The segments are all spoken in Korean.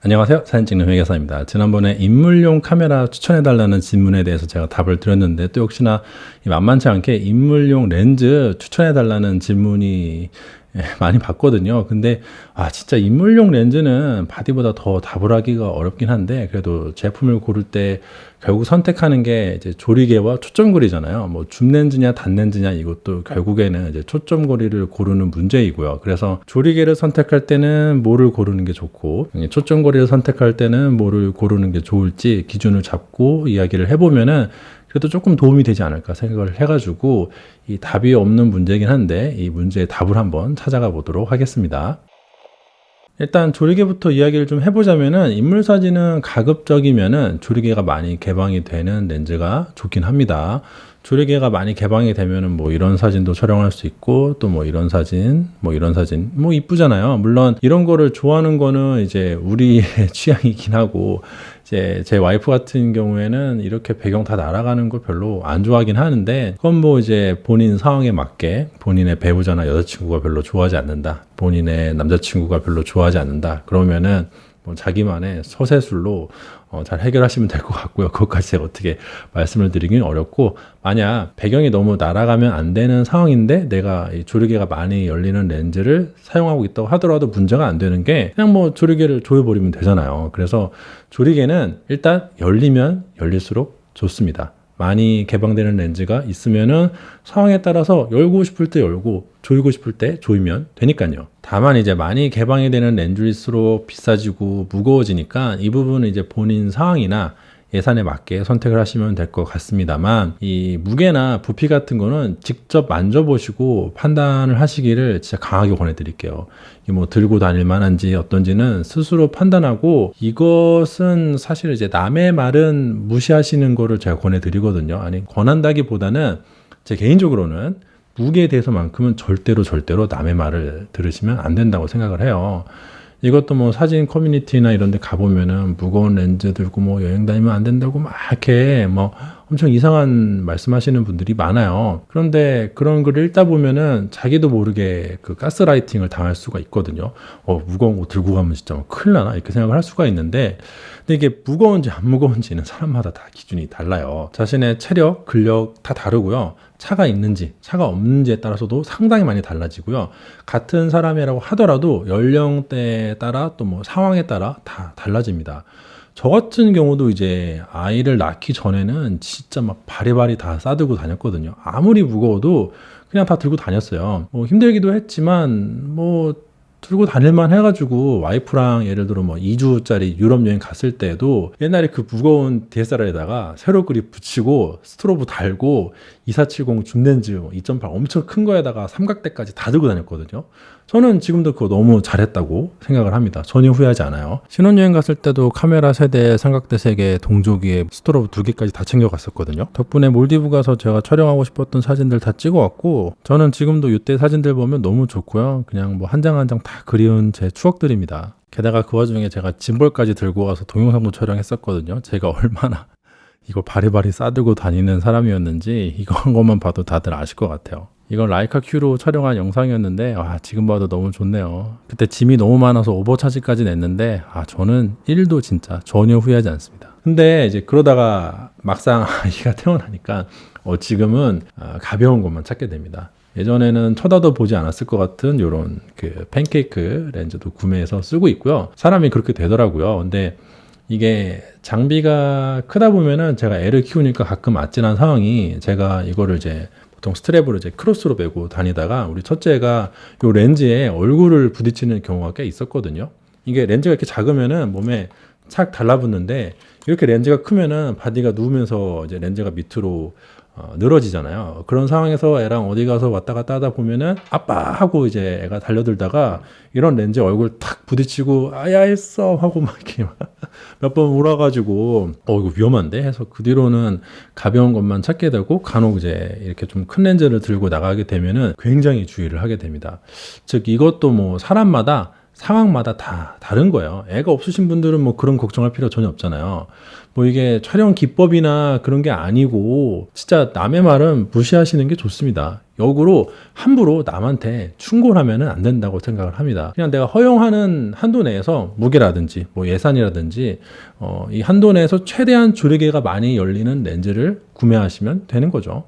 안녕하세요. 사진 찍는 회계사입니다. 지난번에 인물용 카메라 추천해달라는 질문에 대해서 제가 답을 드렸는데 또 역시나 만만치 않게 인물용 렌즈 추천해달라는 질문이 예, 많이 받거든요. 근데 아 진짜 인물용 렌즈는 바디보다 더 답을 하기가 어렵긴 한데 그래도 제품을 고를 때 결국 선택하는 게 이제 조리개와 초점거리잖아요. 뭐 줌 렌즈냐 단 렌즈냐 이것도 결국에는 이제 초점거리를 고르는 문제이고요. 그래서 조리개를 선택할 때는 뭐를 고르는 게 좋고 초점거리를 선택할 때는 뭐를 고르는 게 좋을지 기준을 잡고 이야기를 해보면은 그래도 조금 도움이 되지 않을까 생각을 해가지고 이 답이 없는 문제긴 한데 이 문제의 답을 한번 찾아가 보도록 하겠습니다. 일단 조리개부터 이야기를 좀 해보자면은 인물 사진은 가급적이면은 조리개가 많이 개방이 되는 렌즈가 좋긴 합니다. 조리개가 많이 개방이 되면은 뭐 이런 사진도 촬영할 수 있고 또 뭐 이런 사진, 뭐 이런 사진 뭐 이쁘잖아요. 물론 이런 거를 좋아하는 거는 이제 우리의 취향이긴 하고 이제 제 와이프 같은 경우에는 이렇게 배경 다 날아가는 걸 별로 안 좋아하긴 하는데 그건 뭐 이제 본인 상황에 맞게 본인의 배우자나 여자친구가 별로 좋아하지 않는다. 본인의 남자친구가 별로 좋아하지 않는다. 그러면은 뭐 자기만의 서세술로 어, 잘 해결하시면 될 것 같고요. 그것까지 제가 어떻게 말씀을 드리긴 어렵고 만약 배경이 너무 날아가면 안 되는 상황인데 내가 이 조리개가 많이 열리는 렌즈를 사용하고 있다고 하더라도 문제가 안 되는 게 그냥 뭐 조리개를 조여버리면 되잖아요. 그래서 조리개는 일단 열리면 열릴수록 좋습니다. 많이 개방되는 렌즈가 있으면은 상황에 따라서 열고 싶을 때 열고 조이고 싶을 때 조이면 되니까요. 다만 이제 많이 개방이 되는 렌즈일수록 비싸지고 무거워지니까 이 부분은 이제 본인 상황이나 예산에 맞게 선택을 하시면 될 것 같습니다만 이 무게나 부피 같은 거는 직접 만져보시고 판단을 하시기를 진짜 강하게 권해드릴게요. 뭐 들고 다닐 만한지 어떤지는 스스로 판단하고 이것은 사실 이제 남의 말은 무시하시는 거를 제가 권해드리거든요. 아니 권한다기보다는 제 개인적으로는 무게에 대해서만큼은 절대로 절대로 남의 말을 들으시면 안 된다고 생각을 해요. 이것도 뭐 사진 커뮤니티나 이런 데 가보면은 무거운 렌즈 들고 뭐 여행 다니면 안 된다고 막 이렇게 뭐 엄청 이상한 말씀하시는 분들이 많아요. 그런데 그런 글을 읽다 보면은 자기도 모르게 그 가스라이팅을 당할 수가 있거든요. 어, 무거운 거 들고 가면 진짜 뭐 큰일 나나 이렇게 생각을 할 수가 있는데 근데 이게 무거운지 안 무거운지는 사람마다 다 기준이 달라요. 자신의 체력, 근력 다 다르고요. 차가 있는지, 차가 없는지에 따라서도 상당히 많이 달라지고요. 같은 사람이라고 하더라도 연령대에 따라 또 뭐 상황에 따라 다 달라집니다. 저 같은 경우도 이제 아이를 낳기 전에는 진짜 막 바리바리 다 싸들고 다녔거든요. 아무리 무거워도 그냥 다 들고 다녔어요. 뭐 힘들기도 했지만 뭐 들고 다닐만 해가지고 와이프랑 예를 들어 뭐 2주짜리 유럽 여행 갔을 때도 옛날에 그 무거운 DSLR에다가 세로 그립 붙이고 스트로브 달고 2470 줌렌즈 2.8 엄청 큰 거에다가 삼각대까지 다 들고 다녔거든요. 저는 지금도 그거 너무 잘했다고 생각을 합니다. 전혀 후회하지 않아요. 신혼여행 갔을 때도 카메라 세대, 삼각대 3개, 동조기에 스트로브 2개까지 다 챙겨갔었거든요. 덕분에 몰디브 가서 제가 촬영하고 싶었던 사진들 다 찍어왔고 저는 지금도 이때 사진들 보면 너무 좋고요. 그냥 뭐 한 장 한 장 다 그리운 제 추억들입니다. 게다가 그 와중에 제가 짐볼까지 들고 가서 동영상도 촬영했었거든요. 제가 얼마나 이걸 바리바리 싸들고 다니는 사람이었는지 이거 한 것만 봐도 다들 아실 것 같아요. 이건 라이카 큐로 촬영한 영상이었는데 아, 지금 봐도 너무 좋네요. 그때 짐이 너무 많아서 오버차지까지 냈는데 아, 저는 1도 진짜 전혀 후회하지 않습니다. 근데 이제 그러다가 막상 아이가 태어나니까 어, 지금은 아, 가벼운 것만 찾게 됩니다. 예전에는 쳐다도 보지 않았을 것 같은 이런 그 팬케이크 렌즈도 구매해서 쓰고 있고요. 사람이 그렇게 되더라고요. 근데 이게 장비가 크다 보면은 제가 애를 키우니까 가끔 아찔한 상황이 제가 이거를 이제 보통 스트랩으로 이제 크로스로 메고 다니다가 우리 첫째가 요 렌즈에 얼굴을 부딪히는 경우가 꽤 있었거든요. 이게 렌즈가 이렇게 작으면은 몸에 착 달라붙는데 이렇게 렌즈가 크면은 바디가 누우면서 이제 렌즈가 밑으로 어, 늘어지잖아요. 그런 상황에서 애랑 어디 가서 왔다 갔다 하다 보면은 아빠 하고 이제 애가 달려들다가 이런 렌즈 얼굴 탁 부딪히고 아야 했어 하고 막 이렇게 몇 번 울어가지고 어 이거 위험한데 해서 그 뒤로는 가벼운 것만 찾게 되고 간혹 이제 이렇게 좀 큰 렌즈를 들고 나가게 되면은 굉장히 주의를 하게 됩니다. 즉 이것도 뭐 사람마다 상황마다 다 다른 거예요. 애가 없으신 분들은 뭐 그런 걱정할 필요 전혀 없잖아요. 뭐 이게 촬영 기법이나 그런 게 아니고 진짜 남의 말은 무시하시는 게 좋습니다. 역으로 함부로 남한테 충고하면은 안 된다고 생각을 합니다. 그냥 내가 허용하는 한도 내에서 무게라든지 뭐 예산이라든지 어, 이 한도 내에서 최대한 조리개가 많이 열리는 렌즈를 구매하시면 되는 거죠.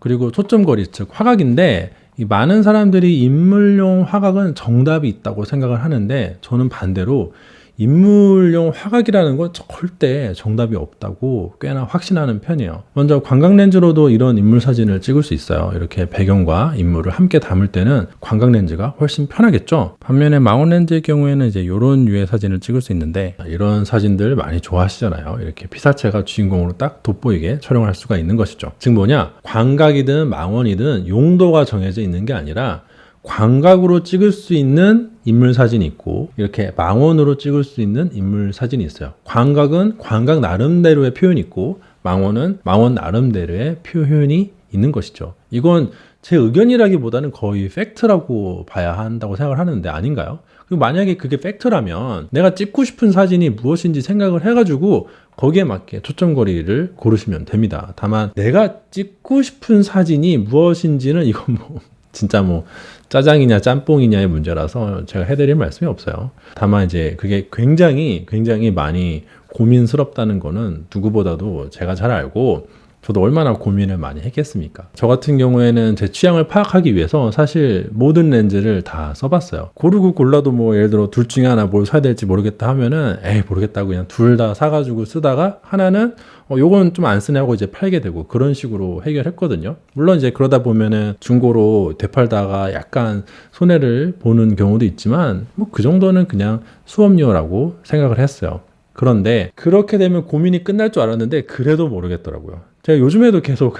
그리고 초점거리 즉 화각인데 이 많은 사람들이 인물용 화각은 정답이 있다고 생각을 하는데 저는 반대로 인물용 화각이라는 건 절대 정답이 없다고 꽤나 확신하는 편이에요. 먼저 광각 렌즈로도 이런 인물 사진을 찍을 수 있어요. 이렇게 배경과 인물을 함께 담을 때는 광각 렌즈가 훨씬 편하겠죠. 반면에 망원 렌즈의 경우에는 이제 이런 유의 사진을 찍을 수 있는데 이런 사진들 많이 좋아하시잖아요. 이렇게 피사체가 주인공으로 딱 돋보이게 촬영할 수가 있는 것이죠. 즉 뭐냐? 광각이든 망원이든 용도가 정해져 있는 게 아니라 광각으로 찍을 수 있는 인물 사진이 있고 이렇게 망원으로 찍을 수 있는 인물 사진이 있어요. 광각은 광각 나름대로의 표현이 있고 망원은 망원 나름대로의 표현이 있는 것이죠. 이건 제 의견이라기보다는 거의 팩트라고 봐야 한다고 생각을 하는데 아닌가요? 그리고 만약에 그게 팩트라면 내가 찍고 싶은 사진이 무엇인지 생각을 해가지고 거기에 맞게 초점거리를 고르시면 됩니다. 다만 내가 찍고 싶은 사진이 무엇인지는 이건 뭐 진짜 뭐 짜장이냐 짬뽕이냐의 문제라서 제가 해드릴 말씀이 없어요. 다만 이제 그게 굉장히 굉장히 많이 고민스럽다는 거는 누구보다도 제가 잘 알고 저도 얼마나 고민을 많이 했겠습니까? 저 같은 경우에는 제 취향을 파악하기 위해서 사실 모든 렌즈를 다 써봤어요. 고르고 골라도 뭐 예를 들어 둘 중에 하나 뭘 사야 될지 모르겠다 하면은 에이 모르겠다고 그냥 둘 다 사가지고 쓰다가 하나는 어 요건 좀 안 쓰냐고 이제 팔게 되고 그런 식으로 해결했거든요. 물론 이제 그러다 보면은 중고로 되팔다가 약간 손해를 보는 경우도 있지만 뭐 그 정도는 그냥 수업료라고 생각을 했어요. 그런데 그렇게 되면 고민이 끝날 줄 알았는데 그래도 모르겠더라고요. 제가 요즘에도 계속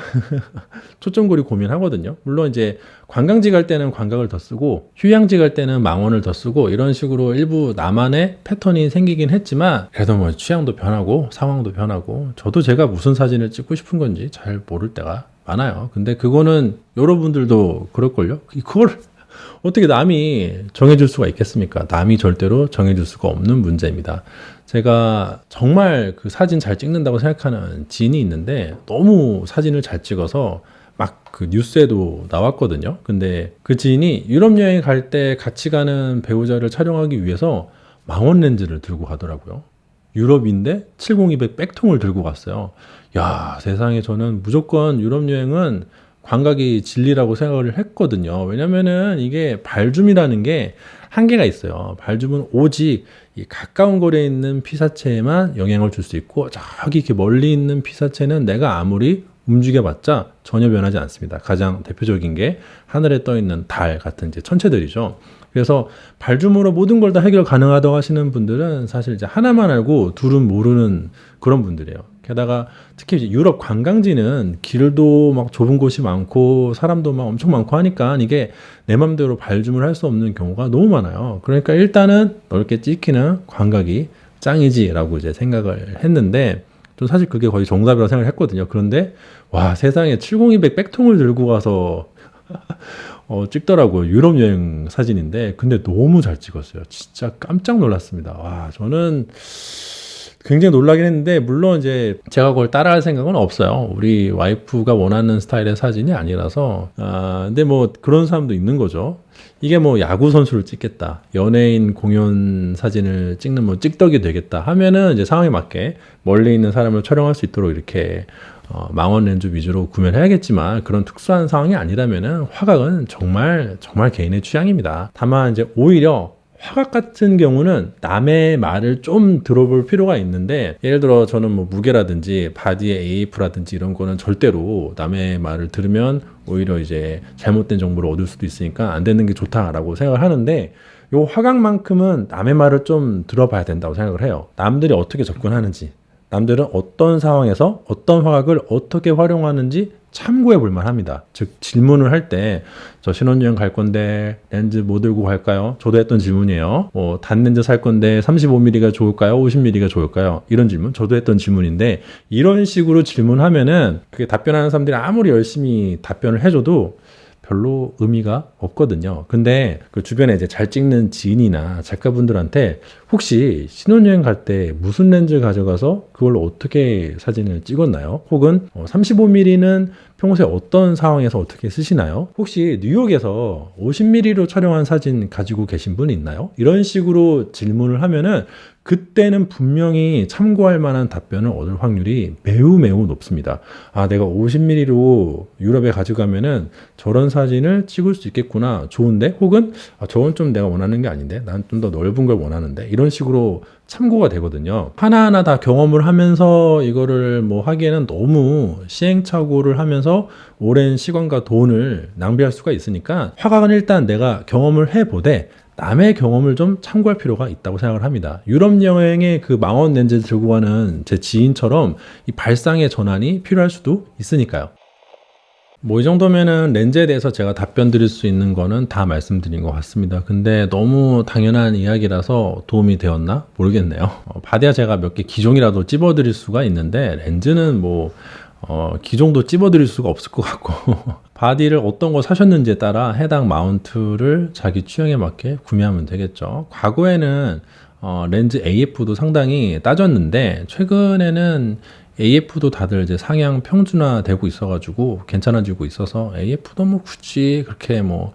초점고리 고민하거든요. 물론 이제 관광지 갈 때는 관광을 더 쓰고 휴양지 갈 때는 망원을 더 쓰고 이런 식으로 일부 나만의 패턴이 생기긴 했지만 그래도 뭐 취향도 변하고 상황도 변하고 저도 제가 무슨 사진을 찍고 싶은 건지 잘 모를 때가 많아요. 근데 그거는 여러분들도 그럴걸요? 그걸 어떻게 남이 정해줄 수가 있겠습니까? 남이 절대로 정해줄 수가 없는 문제입니다. 제가 정말 그 사진 잘 찍는다고 생각하는 지인이 있는데 너무 사진을 잘 찍어서 막 그 뉴스에도 나왔거든요. 근데 그 지인이 유럽 여행 갈 때 같이 가는 배우자를 촬영하기 위해서 망원 렌즈를 들고 가더라고요. 유럽인데 70200 백통을 들고 갔어요. 야, 세상에 저는 무조건 유럽 여행은 광각이 진리라고 생각을 했거든요. 왜냐면은 이게 발줌이라는 게 한계가 있어요. 발줌은 오직 이 가까운 거리에 있는 피사체에만 영향을 줄 수 있고 저기 이렇게 멀리 있는 피사체는 내가 아무리 움직여봤자 전혀 변하지 않습니다. 가장 대표적인 게 하늘에 떠 있는 달 같은 이제 천체들이죠. 그래서 발줌으로 모든 걸 다 해결 가능하다고 하시는 분들은 사실 이제 하나만 알고 둘은 모르는 그런 분들이에요. 게다가 특히 이제 유럽 관광지는 길도 막 좁은 곳이 많고 사람도 막 엄청 많고 하니까 이게 내 맘대로 발줌을 할 수 없는 경우가 너무 많아요. 그러니까 일단은 넓게 찍히는 광각이 짱이지라고 이제 생각을 했는데 좀 사실 그게 거의 정답이라고 생각을 했거든요. 그런데 와 세상에 70200 백통을 들고 가서 어, 찍더라고요. 유럽 여행 사진인데 근데 너무 잘 찍었어요. 진짜 깜짝 놀랐습니다. 와 저는 굉장히 놀라긴 했는데 물론 이제 제가 그걸 따라할 생각은 없어요. 우리 와이프가 원하는 스타일의 사진이 아니라서 아 근데 뭐 그런 사람도 있는 거죠. 이게 뭐 야구 선수를 찍겠다, 연예인 공연 사진을 찍는 뭐 찍덕이 되겠다 하면은 이제 상황에 맞게 멀리 있는 사람을 촬영할 수 있도록 이렇게 어, 망원 렌즈 위주로 구매를 해야겠지만 그런 특수한 상황이 아니라면은 화각은 정말 정말 개인의 취향입니다. 다만 이제 오히려 화각 같은 경우는 남의 말을 좀 들어볼 필요가 있는데 예를 들어 저는 뭐 무게라든지 바디의 AF라든지 이런 거는 절대로 남의 말을 들으면 오히려 이제 잘못된 정보를 얻을 수도 있으니까 안 되는 게 좋다라고 생각을 하는데 요 화각만큼은 남의 말을 좀 들어봐야 된다고 생각을 해요. 남들이 어떻게 접근하는지 남들은 어떤 상황에서 어떤 화각을 어떻게 활용하는지 참고해 볼 만합니다. 즉 질문을 할 때 저 신혼여행 갈 건데 렌즈 뭐 들고 갈까요? 저도 했던 질문이에요. 뭐 단렌즈 살 건데 35mm가 좋을까요? 50mm가 좋을까요? 이런 질문 저도 했던 질문인데 이런 식으로 질문하면은 그게 답변하는 사람들이 아무리 열심히 답변을 해줘도 별로 의미가 없거든요. 근데 그 주변에 이제 잘 찍는 지인이나 작가분들한테 혹시 신혼여행 갈 때 무슨 렌즈 가져가서 그걸로 어떻게 사진을 찍었나요? 혹은 35mm는 평소에 어떤 상황에서 어떻게 쓰시나요? 혹시 뉴욕에서 50mm로 촬영한 사진 가지고 계신 분 있나요? 이런 식으로 질문을 하면은 그때는 분명히 참고할 만한 답변을 얻을 확률이 매우 매우 높습니다. 아, 내가 50mm로 유럽에 가져가면은 저런 사진을 찍을 수 있겠구나. 좋은데? 혹은 아, 저건 좀 내가 원하는 게 아닌데? 난 좀 더 넓은 걸 원하는데? 이런 식으로 참고가 되거든요. 하나하나 다 경험을 하면서 이거를 뭐 하기에는 너무 시행착오를 하면서 오랜 시간과 돈을 낭비할 수가 있으니까 화각은 일단 내가 경험을 해보되 남의 경험을 좀 참고할 필요가 있다고 생각을 합니다. 유럽 여행에 그 망원 렌즈 들고 가는 제 지인처럼 이 발상의 전환이 필요할 수도 있으니까요. 뭐 이 정도면은 렌즈에 대해서 제가 답변 드릴 수 있는 거는 다 말씀드린 것 같습니다. 근데 너무 당연한 이야기라서 도움이 되었나 모르겠네요. 어, 바디야 제가 몇 개 기종이라도 찝어 드릴 수가 있는데 렌즈는 뭐 어, 기종도 찝어 드릴 수가 없을 것 같고 바디를 어떤 거 사셨는지에 따라 해당 마운트를 자기 취향에 맞게 구매하면 되겠죠. 과거에는 어, 렌즈 AF도 상당히 따졌는데 최근에는 AF도 다들 이제 상향 평준화되고 있어가지고 괜찮아지고 있어서 AF도 뭐 굳이 그렇게 뭐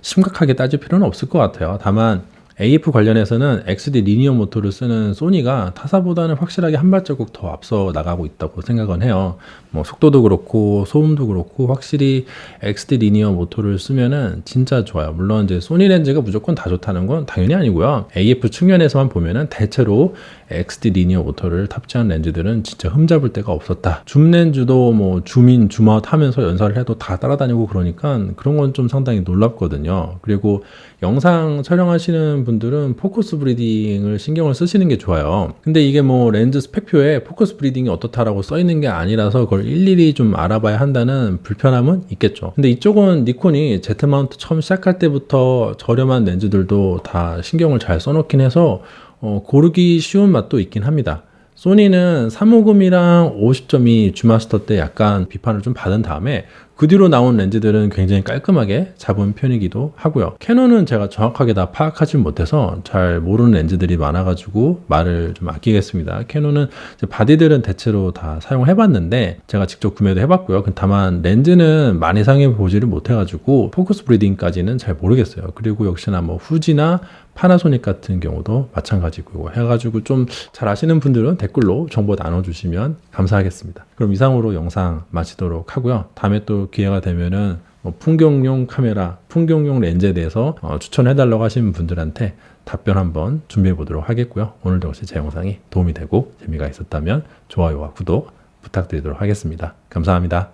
심각하게 따질 필요는 없을 것 같아요. 다만 AF 관련해서는 XD 리니어 모터를 쓰는 소니가 타사보다는 확실하게 한 발자국 더 앞서 나가고 있다고 생각은 해요. 뭐 속도도 그렇고 소음도 그렇고 확실히 XD 리니어 모터를 쓰면은 진짜 좋아요. 물론 이제 소니 렌즈가 무조건 다 좋다는 건 당연히 아니고요. AF 측면에서만 보면은 대체로 XD 리니어 모터를 탑재한 렌즈들은 진짜 흠잡을 데가 없었다. 줌 렌즈도 뭐 줌인 줌아웃 하면서 연사를 해도 다 따라다니고 그러니까 그런 건 좀 상당히 놀랍거든요. 그리고 영상 촬영하시는 분들은 포커스 브리딩을 신경을 쓰시는 게 좋아요. 근데 이게 뭐 렌즈 스펙표에 포커스 브리딩이 어떻다라고 써 있는 게 아니라서 그걸 일일이 좀 알아봐야 한다는 불편함은 있겠죠. 근데 이쪽은 니콘이 Z 마운트 처음 시작할 때부터 저렴한 렌즈들도 다 신경을 잘 써놓긴 해서 어, 고르기 쉬운 맛도 있긴 합니다. 소니는 350이랑 50.2 주마스터 때 약간 비판을 좀 받은 다음에 그 뒤로 나온 렌즈들은 굉장히 깔끔하게 잡은 편이기도 하고요. 캐논은 제가 정확하게 다 파악하지 못해서 잘 모르는 렌즈들이 많아가지고 말을 좀 아끼겠습니다. 캐논은 바디들은 대체로 다 사용해 봤는데 제가 직접 구매도 해봤고요. 다만 렌즈는 많이 사용해 보지를 못해가지고 포커스 브리딩까지는 잘 모르겠어요. 그리고 역시나 뭐 후지나 파나소닉 같은 경우도 마찬가지고 해가지고 좀 잘 아시는 분들은 댓글로 정보 나눠주시면 감사하겠습니다. 그럼 이상으로 영상 마치도록 하고요. 다음에 또 기회가 되면은 뭐 풍경용 카메라, 풍경용 렌즈에 대해서 어, 추천해달라고 하시는 분들한테 답변 한번 준비해 보도록 하겠고요. 오늘도 역시 제 영상이 도움이 되고 재미가 있었다면 좋아요와 구독 부탁드리도록 하겠습니다. 감사합니다.